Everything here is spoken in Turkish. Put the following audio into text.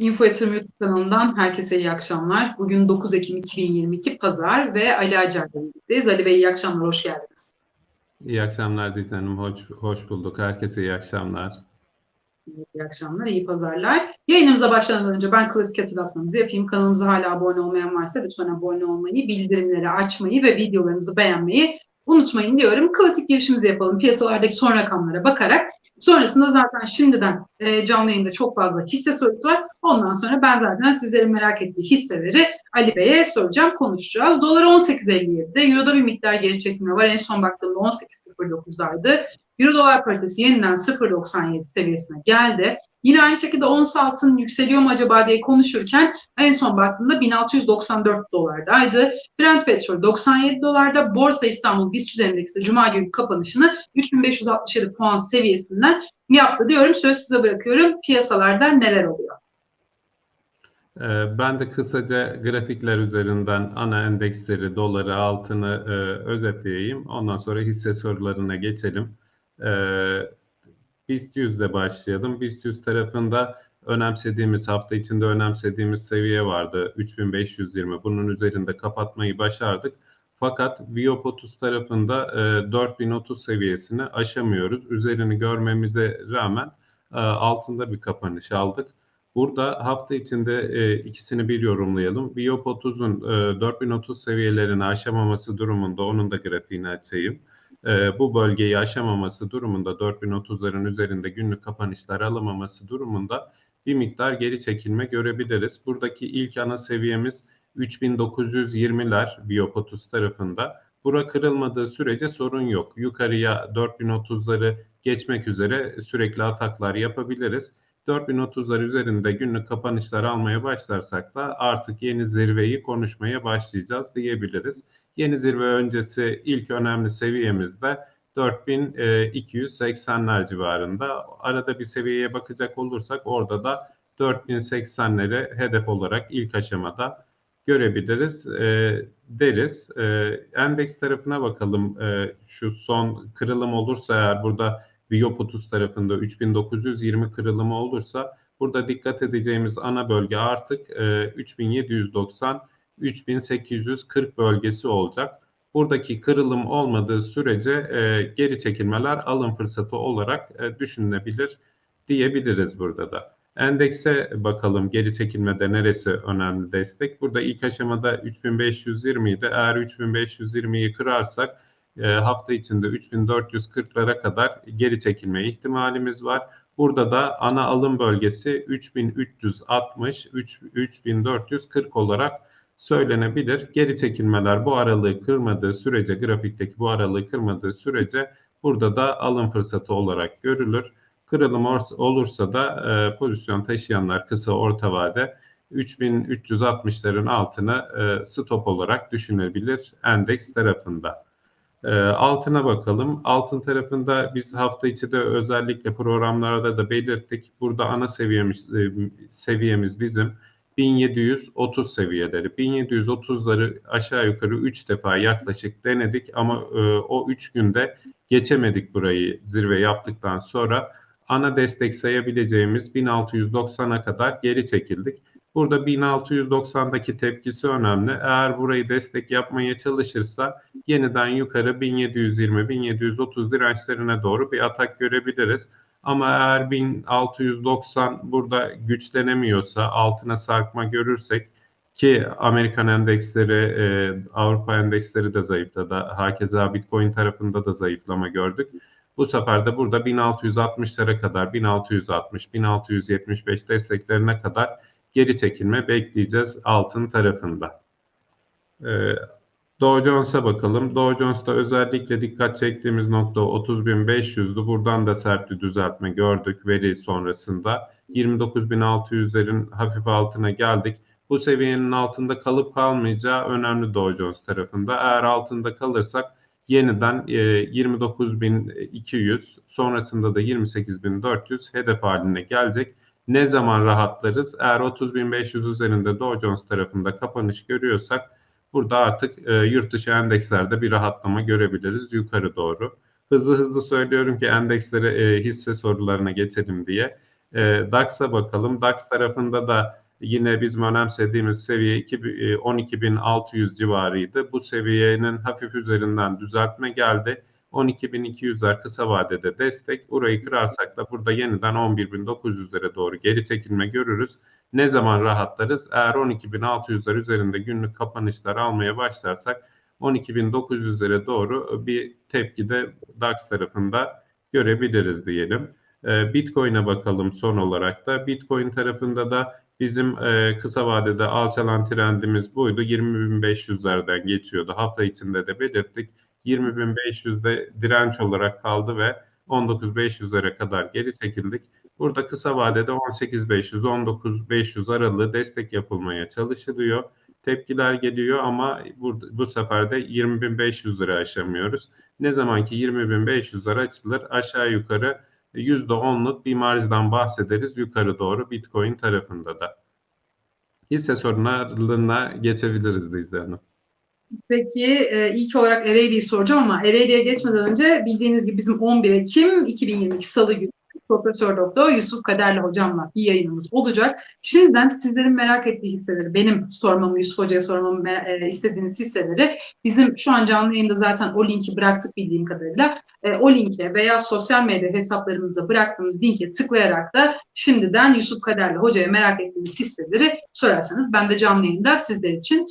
Info Yatırım YouTube kanalından herkese iyi akşamlar. Bugün 9 Ekim 2022 Pazar ve Ali Acar'la birlikteyiz. Ali Bey iyi akşamlar, hoş geldiniz. İyi akşamlar Dizen Hanım, hoş, hoş bulduk. Herkese iyi akşamlar. İyi akşamlar, iyi pazarlar. Yayınımıza başlamadan önce ben klasik hatırlatmamızı yapayım. Kanalımıza hala abone olmayan varsa lütfen abone olmayı, bildirimleri açmayı ve videolarımızı beğenmeyi unutmayın diyorum. Klasik girişimizi yapalım. Piyasalardaki son rakamlara bakarak. Sonrasında zaten şimdiden e, canlı yayında çok fazla hisse sorusu var. Ondan sonra ben zaten sizlerin merak ettiği hisseleri Ali Bey'e soracağım, konuşacağız. Dolar 18.57'de, Euro'da bir miktar geri çekilme var. En son baktığımda 18.09'daydı. Euro dolar paritesi yeniden 0.97 seviyesine geldi. Yine aynı şekilde ons altın yükseliyor mu acaba diye konuşurken en son baktığımda 1694 dolardaydı. Brent petrol 97 dolarda. Borsa İstanbul BIST endeksi Cuma günü kapanışını 3567 puan seviyesinden yaptı diyorum. Söz size bırakıyorum. Piyasalarda neler oluyor? Ee, ben de kısaca grafikler üzerinden ana endeksleri, doları, altını e, özetleyeyim. Ondan sonra hisse sorularına geçelim. Ee, BIST 100'de başlayalım. BIST 100 tarafında önemsediğimiz hafta içinde önemsediğimiz seviye vardı 3520. Bunun üzerinde kapatmayı başardık. Fakat Viop 30 tarafında e, 4030 seviyesini aşamıyoruz. Üzerini görmemize rağmen e, altında bir kapanış aldık. Burada hafta içinde e, ikisini bir yorumlayalım. Viop 30'un e, 4030 seviyelerini aşamaması durumunda onun da grafiğini açayım e, bu bölgeyi aşamaması durumunda 4030'ların üzerinde günlük kapanışlar alamaması durumunda bir miktar geri çekilme görebiliriz. Buradaki ilk ana seviyemiz 3920'ler Biopotuz tarafında. Bura kırılmadığı sürece sorun yok. Yukarıya 4030'ları geçmek üzere sürekli ataklar yapabiliriz. 4030'lar üzerinde günlük kapanışlar almaya başlarsak da artık yeni zirveyi konuşmaya başlayacağız diyebiliriz. Yeni zirve öncesi ilk önemli seviyemizde 4280'ler civarında. Arada bir seviyeye bakacak olursak orada da 4080'leri hedef olarak ilk aşamada görebiliriz e, deriz. E, endeks tarafına bakalım. E, şu son kırılım olursa eğer burada Biop 30 tarafında 3920 kırılımı olursa burada dikkat edeceğimiz ana bölge artık e, 3790 3840 bölgesi olacak. Buradaki kırılım olmadığı sürece e, geri çekilmeler alım fırsatı olarak e, düşünülebilir diyebiliriz burada da. Endekse bakalım geri çekilmede neresi önemli destek. Burada ilk aşamada 3520 idi. Eğer 3520'yi kırarsak e, hafta içinde 3440'lara kadar geri çekilme ihtimalimiz var. Burada da ana alım bölgesi 3360 3440 olarak söylenebilir. Geri çekilmeler bu aralığı kırmadığı sürece grafikteki bu aralığı kırmadığı sürece burada da alım fırsatı olarak görülür. Kırılım olursa da e, pozisyon taşıyanlar kısa orta vade 3360'ların altını e, stop olarak düşünebilir endeks tarafında. E, altına bakalım. Altın tarafında biz hafta içi de özellikle programlarda da belirttik. Burada ana seviyemiz, e, seviyemiz bizim 1730 seviyeleri. 1730'ları aşağı yukarı 3 defa yaklaşık denedik ama e, o 3 günde geçemedik burayı zirve yaptıktan sonra ana destek sayabileceğimiz 1690'a kadar geri çekildik. Burada 1690'daki tepkisi önemli. Eğer burayı destek yapmaya çalışırsa yeniden yukarı 1720-1730 dirençlerine doğru bir atak görebiliriz. Ama eğer 1690 burada güçlenemiyorsa altına sarkma görürsek ki Amerikan endeksleri, e, Avrupa endeksleri de zayıfladı. Hakeza Bitcoin tarafında da zayıflama gördük. Bu sefer de burada 1660'lara kadar 1660, 1675 desteklerine kadar geri çekilme bekleyeceğiz altın tarafında. E, Dow Jones'a bakalım. Dow Jones'ta özellikle dikkat çektiğimiz nokta 30.500'dü. Buradan da sert bir düzeltme gördük veri sonrasında. 29.600'lerin hafif altına geldik. Bu seviyenin altında kalıp kalmayacağı önemli Dow Jones tarafında. Eğer altında kalırsak yeniden 29.200 e, sonrasında da 28.400 hedef haline gelecek. Ne zaman rahatlarız? Eğer 30.500 üzerinde Dow Jones tarafında kapanış görüyorsak Burada artık e, yurt dışı endekslerde bir rahatlama görebiliriz yukarı doğru. Hızlı hızlı söylüyorum ki endekslere e, hisse sorularına geçelim diye. E, DAX'a bakalım. DAX tarafında da yine bizim önemsediğimiz seviye 2 e, 12.600 civarıydı. Bu seviyenin hafif üzerinden düzeltme geldi. 12.200'ler kısa vadede destek. Burayı kırarsak da burada yeniden 11.900'lere doğru geri çekilme görürüz. Ne zaman rahatlarız? Eğer 12.600'ler üzerinde günlük kapanışlar almaya başlarsak 12.900'lere doğru bir tepki de DAX tarafında görebiliriz diyelim. Ee, Bitcoin'e bakalım son olarak da. Bitcoin tarafında da bizim e, kısa vadede alçalan trendimiz buydu. 20.500'lerden geçiyordu. Hafta içinde de belirttik. 20.500'de direnç olarak kaldı ve 19.500'lere kadar geri çekildik. Burada kısa vadede 18.500, 19.500 aralığı destek yapılmaya çalışılıyor. Tepkiler geliyor ama bu, bu sefer de 20.500 lira aşamıyoruz. Ne zaman ki 20.500 lira açılır aşağı yukarı %10'luk bir marjdan bahsederiz yukarı doğru Bitcoin tarafında da. Hisse sorunlarına geçebiliriz Dicle Hanım. Peki e, ilk olarak Ereğli'yi soracağım ama Ereğli'ye geçmeden önce bildiğiniz gibi bizim 11 Ekim 2022 Salı günü Profesör Doktor Yusuf Kaderli hocamla bir yayınımız olacak. Şimdiden sizlerin merak ettiği hisseleri, benim sormamı, Yusuf Hoca'ya sormamı e, istediğiniz hisseleri bizim şu an canlı yayında zaten o linki bıraktık bildiğim kadarıyla. E, o linke veya sosyal medya hesaplarımızda bıraktığımız linke tıklayarak da şimdiden Yusuf Kaderli Hoca'ya merak ettiğiniz hisseleri sorarsanız ben de canlı yayında sizler için